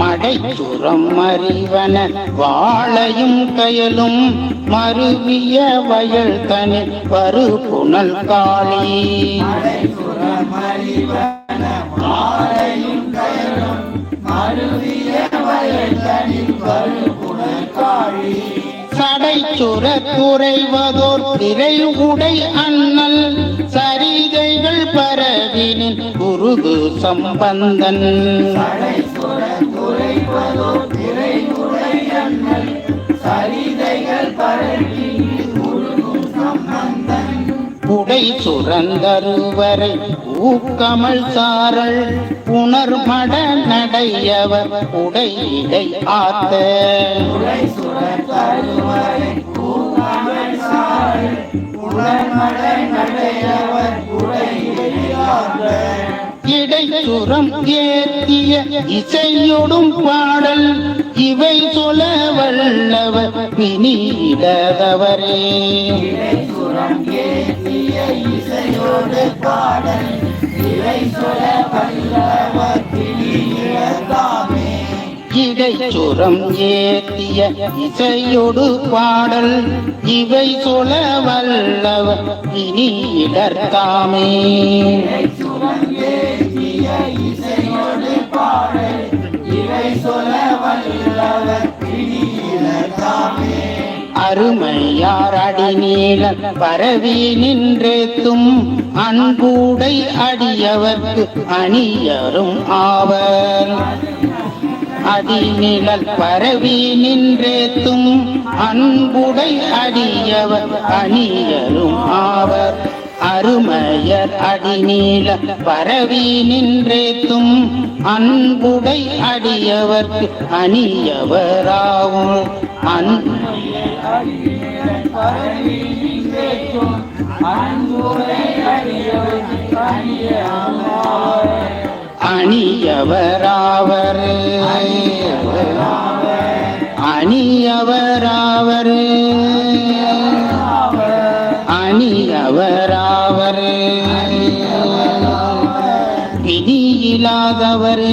மடைச்சுரம் அறிவன வாழையும் கயலும் மருவிய வயல் தனி வரு புனல் காளி. சடைச்சுர குறைவதோர் திரை உடை அண்ணல் குருகு சம்பந்தன் புடை சுரந்தருவரை ஊக்கமல் சாரல் உணர்மட நடையவர் உடை இடை ஆத்த இடைச்சுரம் ஏத்திய இசையொடும் பாடல் இவை சொல வல்லவர் பிணியிடதவரே இடைச்சுரம் ஏத்திய இசையொடு பாடல் இவை சொல வல்லவர் பிணியிடர்தாமே அருமையார் அடிநீள பரவி நின்றேத்தும் அன்பூடை அடியவர்க்கு அணியரும் ஆவர். அடிநிழல் பரவி நின்றேத்தும் அன்புடை அடியவர் அணியரும் ஆவர். அருமையர் அடிநீள பரவி நின்றேத்தும். அன்புடை அடியவர்க்கு அணியவராகும் அன் அணியவராவர். அணியவராவர் அணியவராவர் விதியில்லாதவரே